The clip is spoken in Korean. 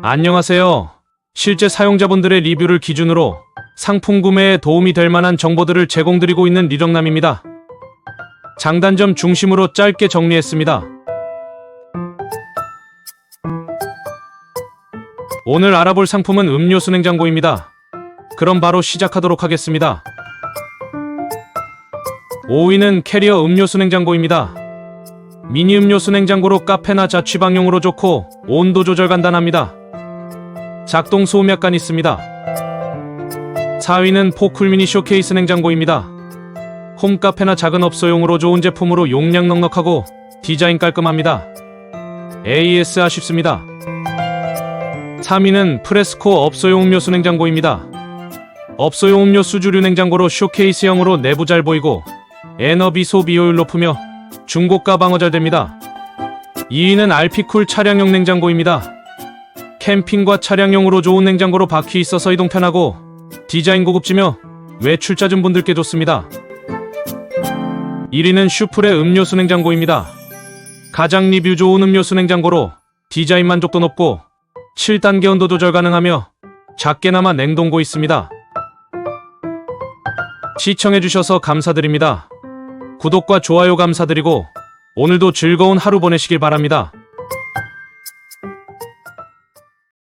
안녕하세요. 실제 사용자분들의 리뷰를 기준으로 상품 구매에 도움이 될 만한 정보들을 제공드리고 있는 리정남입니다. 장단점 중심으로 짧게 정리했습니다. 오늘 알아볼 상품은 음료수 냉장고입니다. 그럼 바로 시작하도록 하겠습니다. 5위는 캐리어 음료수 냉장고입니다. 미니 음료수 냉장고로 카페나 자취방용으로 좋고 온도 조절 간단합니다. 작동 소음 약간 있습니다. 4위는 포쿨 미니 쇼케이스 냉장고입니다. 홈카페나 작은 업소용으로 좋은 제품으로 용량 넉넉하고 디자인 깔끔합니다. AS 아쉽습니다. 3위는 프레스코 업소용 음료수 냉장고입니다. 업소용 음료수 주류 냉장고로 쇼케이스형으로 내부 잘 보이고 에너비 소비효율 높으며 중고가 방어 잘 됩니다. 2위는 알피쿨 차량용 냉장고입니다. 캠핑과 차량용으로 좋은 냉장고로 바퀴 있어서 이동 편하고 디자인 고급지며 외출 잦은 분들께 좋습니다. 1위는 슈플의 음료수 냉장고입니다. 가장 리뷰 좋은 음료수 냉장고로 디자인 만족도 높고 7단계 온도 조절 가능하며 작게나마 냉동고 있습니다. 시청해주셔서 감사드립니다. 구독과 좋아요 감사드리고 오늘도 즐거운 하루 보내시길 바랍니다.